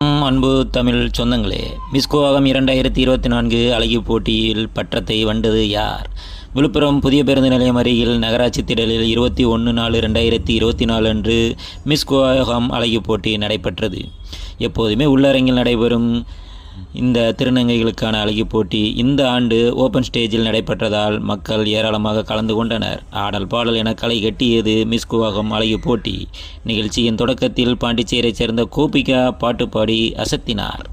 அன்பு தமிழ் சொந்தங்களே மிஸ்கோவாகம் இரண்டாயிரத்தி இருபத்தி நான்கு அழகி போட்டியில் பற்றத்தை வந்தது யார்? விழுப்புரம் புதிய பேருந்து நிலையம் அருகில் நகராட்சி திடலில் இருபத்தி ஒன்று நாலு ரெண்டாயிரத்தி இருபத்தி நாலு அன்று மிஸ்கோவாகம் அழகி போட்டி நடைபெற்றது. எப்போதுமே உள்ளரங்கில் நடைபெறும் இந்த திருநங்கைகளுக்கான அழகி போட்டி இந்த ஆண்டு ஓப்பன் ஸ்டேஜில் நடைபெற்றதால் மக்கள் ஏராளமாக கலந்து கொண்டனர். ஆடல் பாடல் என களை கட்டியது மிஸ்குவாகம் அழகி போட்டி. நிகழ்ச்சியின் தொடக்கத்தில் பாண்டிச்சேரியைச் சேர்ந்த கோபிகா பாட்டு பாடி அசத்தினார்.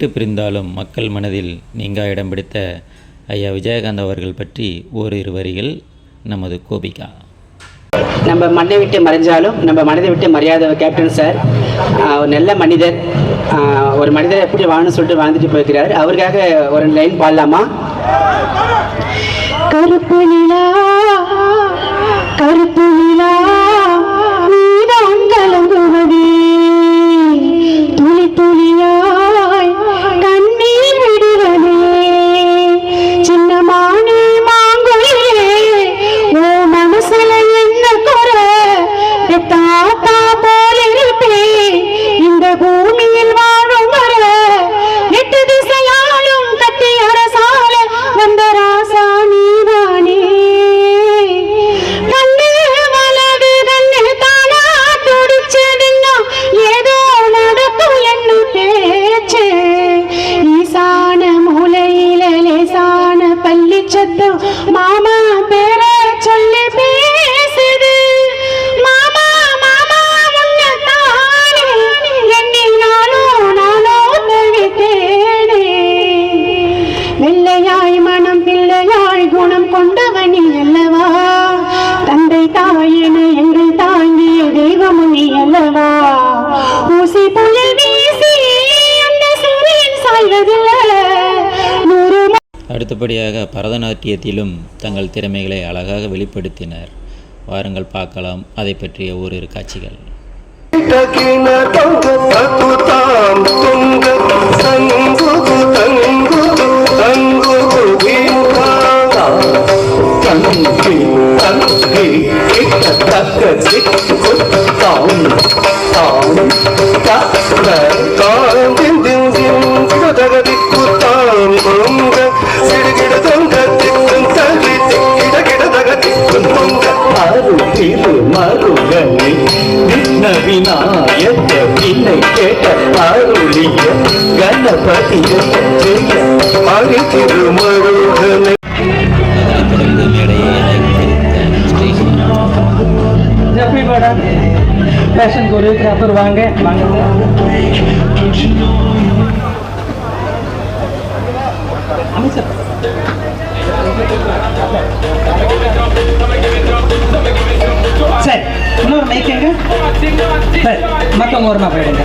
விட்டு பிரிந்தாலும் மக்கள் மனதில் நீங்கா இடம் பிடித்த ஐயா விஜயகாந்த் அவர்கள் பற்றி ஓரிரு வரிகள் நமது கோபிகா. நம்ம மண்ணை விட்டு மறைஞ்சாலும் நம்ம மனதை விட்டு மரியாதை கேப்டன் சார் ஒரு நல்ல மனிதர். ஒரு மனிதர் எப்படி வாழணும்னு சொல்லிட்டு வாழ்ந்துட்டு போயிருக்கிறார். அவருக்காக ஒரு லைன் பாடலாமா? கருப்பு நிலா கருப்பு நிலா அடுத்தபடியாக பரதநாட்டியத்திலும் தங்கள் திறமைகளை அழகாக வெளிப்படுத்தினர் வாருங்கள் பார்க்கலாம் அதை பற்றிய ஓரிரு காட்சிகள் Thank you. விநாயக வினை கேட்ட அருளிய கணபதிய ஜெய ஃபேஷன் வாங்க வாங்க. சரி இன்னொரு மைக் சரி மற்றவங்க ஓரமாக போயிடுங்க.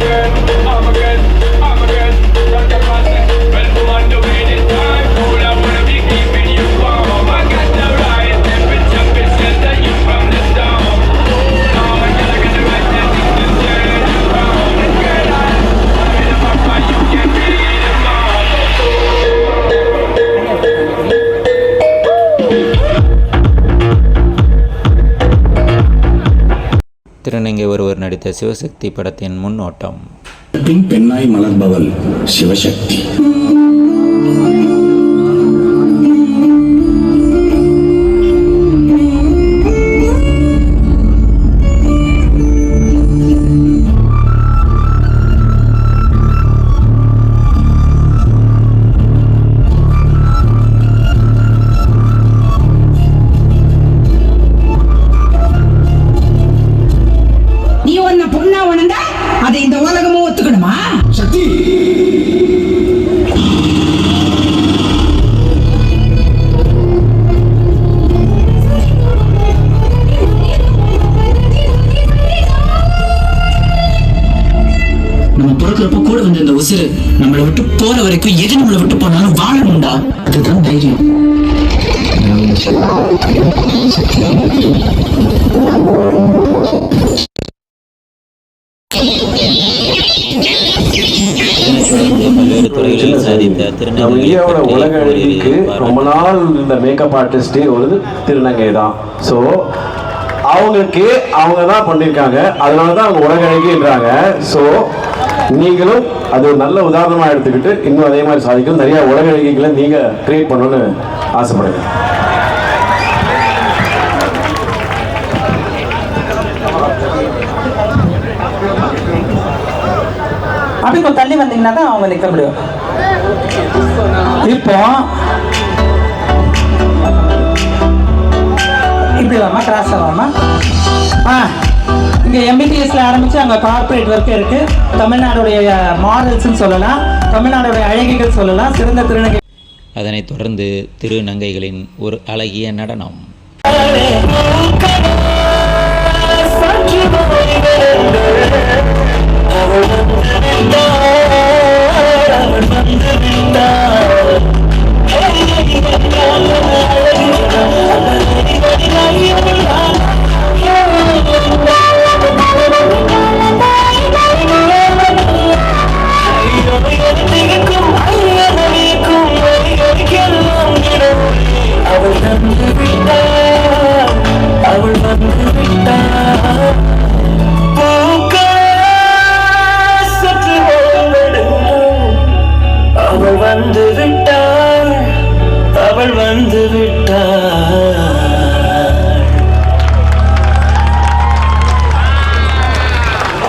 திருநங்கை ஒருவர் நடித்த சிவசக்தி படத்தின் முன்னோட்டம். பெண்ணாய் மலர்பவள் சிவசக்தி. விட்டு போற வரைக்கும் எது நம்மளை விட்டு போனாலும் வாழணும்டா. அதுதான் தைரியம். நம்ம இந்தியாவோட உலக அழகிக்கு ரொம்ப நாள் இந்த மேக்கப் ஆர்டிஸ்டே ஒரு திருநங்கை தான். ஸோ அவங்களுக்கு அவங்க தான் பண்ணியிருக்காங்க அதனால தான் அவங்க உலக அழகின்றாங்க. ஸோ நீங்களும் அது ஒரு நல்ல உதாரணமாக எடுத்துக்கிட்டு இன்னும் அதே மாதிரி சாதிக்கணும் நிறைய உலக இலக்கியங்களை நீங்கள் கிரியேட் பண்ணணும்னு ஆசைப்படுங்க அப்படி கொஞ்சம் தள்ளி வந்தீங்கன்னா தான் அவங்க நிற்க முடியும். இப்போ இப்படி வாமா கிராஸ் ஆகாமா ஆ. இங்கே எம்பிபிஎஸ்ல ஆரம்பிச்சு அங்கே கார்ப்பரேட் ஒர்க் இருக்கு. தமிழ்நாடுடைய மாடல்ஸ்னு சொல்லலாம். தமிழ்நாடுடைய அழகிகள் சொல்லலாம். சிறந்த திருநங்கை அதனைத் தொடர்ந்து திருநங்கைகளின் ஒரு அழகிய நடனம். அவள்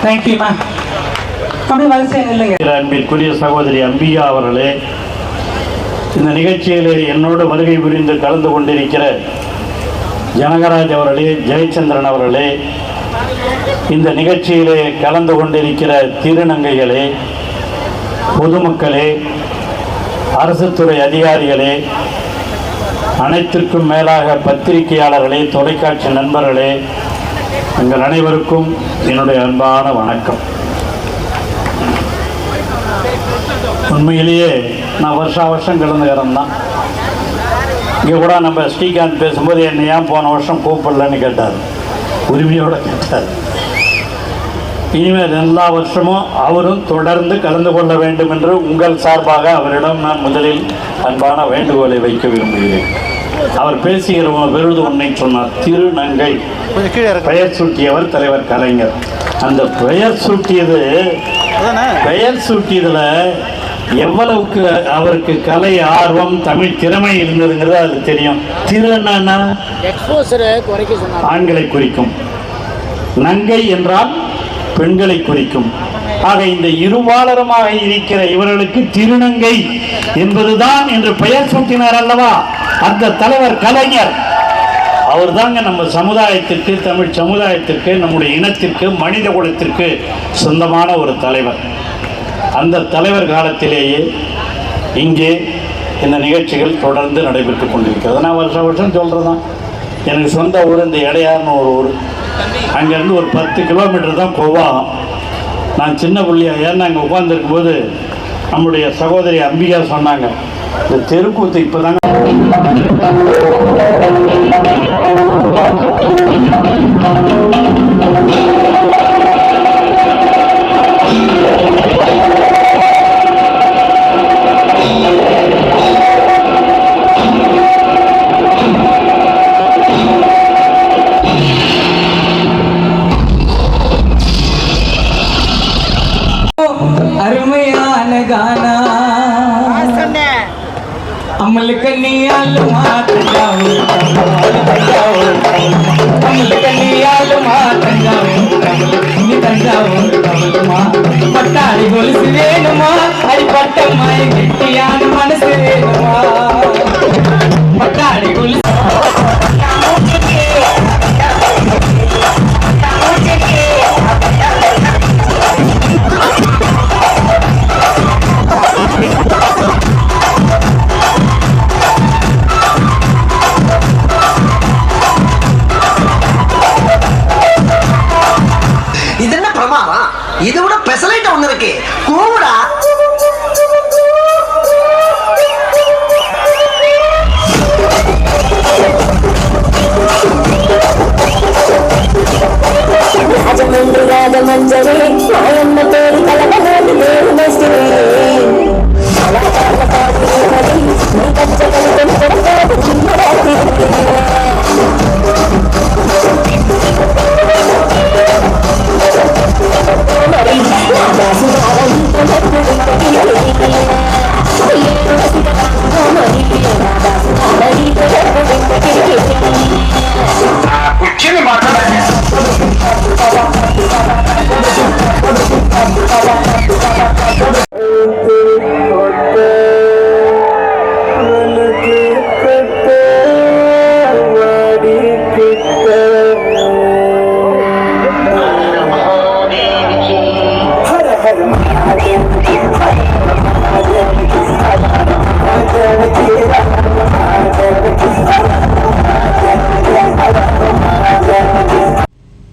தேங்க்யூமா அப்படி வரிசை இல்லைங்க. அன்பிற்குரிய சகோதரி அம்பியா அவர்களே இந்த நிகழ்ச்சியிலே என்னோடு வருகை புரிந்து கலந்து கொண்டிருக்கிற ஜனகராஜ் அவர்களே ஜெயச்சந்திரன் அவர்களே இந்த நிகழ்ச்சியிலே கலந்து கொண்டிருக்கிற திருநங்கைகளே பொதுமக்களே அரசு துறை அதிகாரிகளே அனைத்திற்கும் மேலாக பத்திரிகையாளர்களே தொலைக்காட்சி நண்பர்களே உங்கள் அனைவருக்கும் என்னுடைய அன்பான வணக்கம். உண்மையிலேயே நான் வருஷா வருஷம் கலந்துக்கிறேன் தான் இங்கே கூட நம்ம ஸ்ரீகாந்த் பேசும்போது என்னை ஏன் போன வருஷம் கூப்பிடலன்னு கேட்டார். உரிமையோடு கேட்டார். இனிமேல் எல்லா வருஷமும் அவரும் தொடர்ந்து கலந்து கொள்ள வேண்டும் என்று உங்கள் சார்பாக அவரிடம் நான் முதலில் அன்பான வேண்டுகோளை வைக்க விரும்புகிறேன். அவர் பேசுகிற விருது உன்னை சொன்னார் திருநங்கை. பெயர் சூட்டியவர் தலைவர் கலைஞர். அந்த பெயர் சூட்டியது பெயர் சூட்டியதுல எவ்வளவுக்கு அவருக்கு கலை ஆர்வம் தமிழ் திறமை இருந்ததுங்கிறது அது தெரியும். திருநன்னா ஆண்களை குறிக்கும். நங்கை என்றால் பெண்களை குறிக்கும். ஆக இந்த இருபாலரமாக இருக்கிற இவர்களுக்கு திருநங்கை என்பதுதான் என்று பெயர் சூட்டினார் அல்லவா? அந்த தலைவர் கலைஞர். அவர் தாங்க நம்ம சமுதாயத்திற்கு தமிழ் சமுதாயத்திற்கு நம்முடைய இனத்திற்கு மனித குலத்திற்கு சொந்தமான ஒரு தலைவர். அந்த தலைவர் காலத்திலேயே இங்கே இந்த நிகழ்ச்சிகள் தொடர்ந்து நடைபெற்று கொண்டிருக்கிறது. நான் வருஷம் வருஷம் சொல்கிறதான் எனக்கு சொந்த ஊர் இந்த இடையார்னு ஒரு ஊர். அங்கேருந்து ஒரு பத்து கிலோமீட்டர் தான் கோவாகம். நான் சின்ன பிள்ளையா ஏன்னா அங்கே உட்காந்துருக்கும்போது நம்முடைய சகோதரி அம்பிகா சொன்னாங்க தெருக்கூத்து இப்போ தாங்க அம்மலுக்கு நீ ஆளுமா தஞ்சாவூர் தஞ்சாவூர் அம்மலுக்கு நீ ஆளுமா தஞ்சாவூர் நீ தஞ்சாவூர் தவளுமா பட்டாளி கொலுசு வேணுமா அடிப்பட்டம்மா கெட்டியான மனசு Soal materi talaga na hindi mo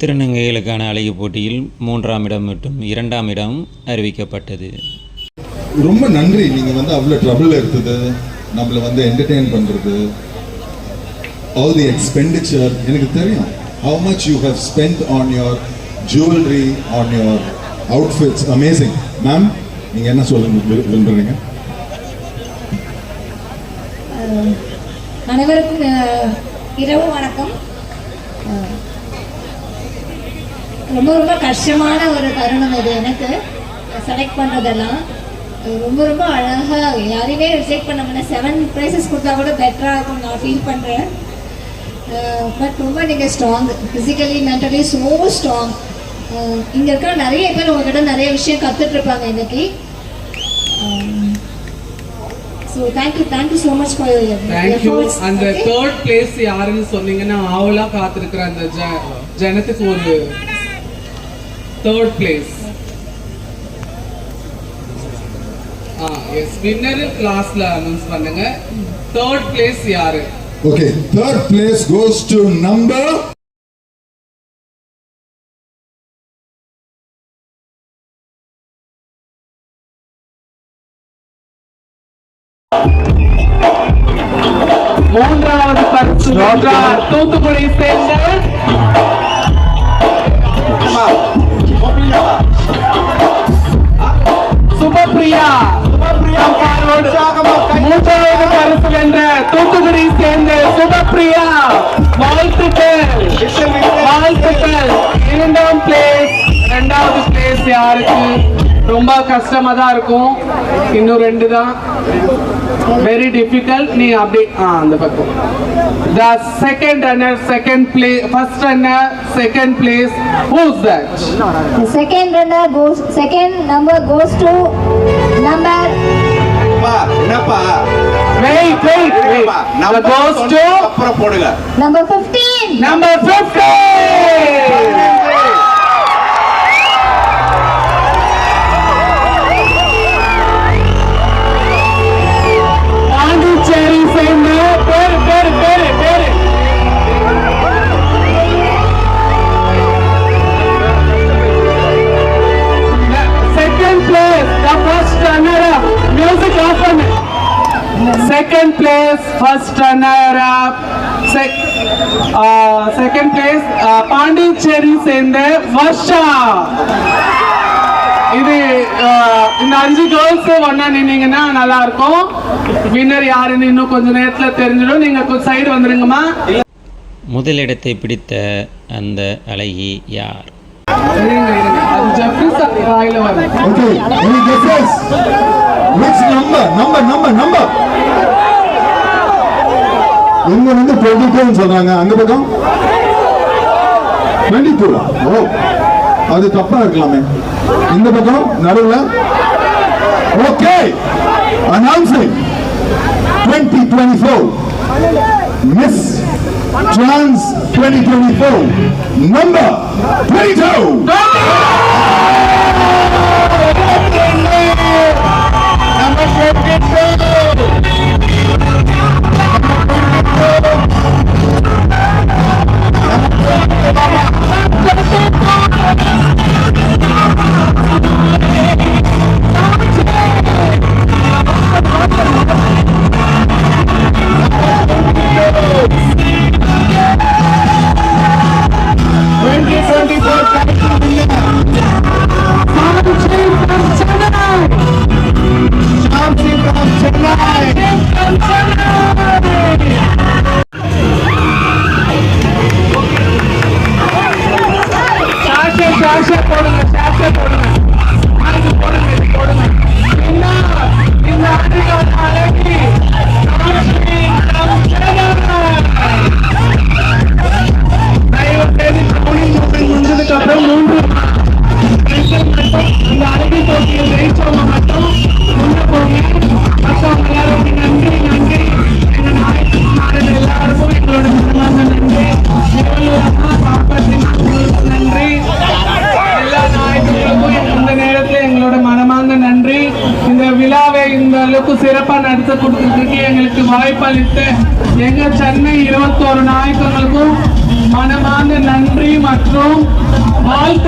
திருநங்கைகளுக்கான அழகி போட்டியில் மூன்றாம் இடம் மற்றும் இரண்டாம் இடம் அறிவிக்கப்பட்டது. ரொம்ப நன்றி. நீங்கள் வந்து அவ்வளோ ட்ரபிள் எடுத்தது நம்மளை வந்து என்டர்டெயின் பண்ணுறது ஆல் தி எக்ஸ்பெண்டிச்சர் எனக்கு தெரியும். How much you have spend on your jewellery on your outfits amazing ma'am நீங்கள் என்ன சொல்ல விரு- விரும்புறீங்க? அனைவருக்கும் இரவு வணக்கம். ரொம்ப ரொம்ப கஷ்டமான ஒரு தருணம் இது எனக்கு. செலக்ட் பண்ணுறதெல்லாம் ரொம்ப ரொம்ப அழகாக யாரையுமே ரிஜெக்ட் பண்ண முடியல செவன் ப்ரைஸஸ் கொடுத்தா கூட பெட்டராக இருக்கும் நான் ஃபீல் பண்ணுறேன் பட் ரொம்ப நீங்கள் strong physically mentally so strong இங்கே இருக்கிற நிறைய பேர் உங்ககிட்ட நிறைய விஷயம் கற்றுட்ருப்பாங்க இன்னைக்கு. So thank you thank you so much for thank you அந்த தேர்ட் பிளேஸ் யாருன்னு சொன்னீங்கன்னா ஆவலா காத்திருக்கிற அந்த ஜனத்துக்கு ஒரு third place as winner கிளாஸ்ல அனௌன்ஸ் பண்ணுங்க. தேர்ட் பிளேஸ் யாரு? Okay third place goes to number மூன்றாவது பரிசு தூத்துக்குடி சேர்ந்த பாரோடு மூன்றாவது பரிசு வென்ற தூத்துக்குடி சேர்ந்த சுபப்பிரியா வாழ்த்துக்கள். வாழ்த்துக்கள். இரண்டாம் பிளேஸ் ரெண்டாவது பிளேஸ் யாருக்கு? ரொம்ப கஷ்டமா தான் இருக்கும். இன்னும் ரெண்டு தான் வெரி டிஃபிகல்ட் நீ அப்படி ஆ அந்த பக்கம். The second runner second place first runner second place whose that second runner goes, second number goes to number, என்னப்பா வெயிட் வெயிட் வெயிட் நம்ம to அப்புறம் போடுங்க. number 15. number 50 கேர்ள்ஸ் ஒன்னா நின்னீங்கன்னா நல்லா இருக்கும் வின்னர் யாருன்னு இன்னும் கொஞ்ச நேரத்துல தெரிஞ்சிடும். நீங்க கொஞ்சம் சைடு வந்துருங்கம்மா. முதலிடத்தை பிடித்த அந்த அழகி யார்? இங்க வந்து 22 ன்னு சொல்றாங்க. அந்த பக்கம்? 22 ஓ அது தப்பா இருக்கலாமே. இந்த பக்கம் நடுவுல? Okay, announcing 2024 Miss Trans 2024 number 22. No!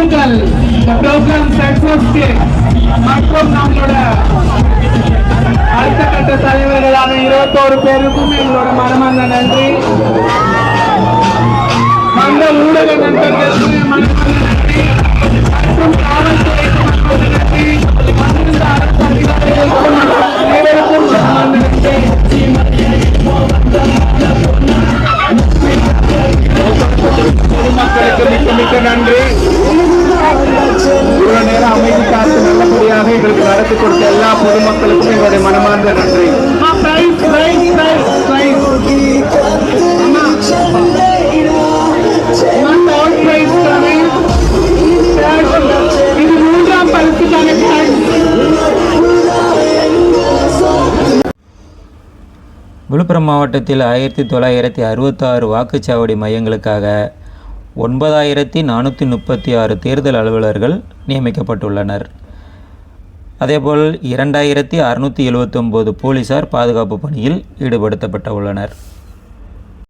வாழ்த்துக்கள் இந்த ப்ரோக்ராம் சக்சஸ்க்கு மற்றும் நம்மளோட அடுத்த கட்ட தலைவர்களான இருபத்தோரு பேருக்கும் எங்களோட மனமார்ந்த நன்றி. வந்த ஊடக நண்பர்களுக்கு மனமார்ந்த நன்றி. மற்றும் காவல்துறைக்கு மனமார்ந்த நன்றி. வந்திருந்த அரசு அதிகாரிகளுக்கும் அனைவருக்கும் மனமார்ந்த நன்றி. பொதுமக்களுக்கு மிக்க மிக்க நன்றி. காத்து நல்லபடியாக எங்களுக்கு நடத்தி கொடுத்த எல்லா பொதுமக்களுக்கும் எங்களுடைய மனமார்ந்த நன்றி. விழுப்புரம் மாவட்டத்தில் ஆயிரத்தி தொள்ளாயிரத்தி அறுபத்தாறு வாக்குச்சாவடி மையங்களுக்காக ஒன்பதாயிரத்தி நானூற்றி முப்பத்தி ஆறு தேர்தல் அலுவலர்கள் நியமிக்கப்பட்டுள்ளனர். அதேபோல் இரண்டாயிரத்தி அறுநூற்றி எழுபத்தொம்போது போலீசார் பாதுகாப்பு பணியில் ஈடுபடுத்தப்பட்ட உள்ளனர்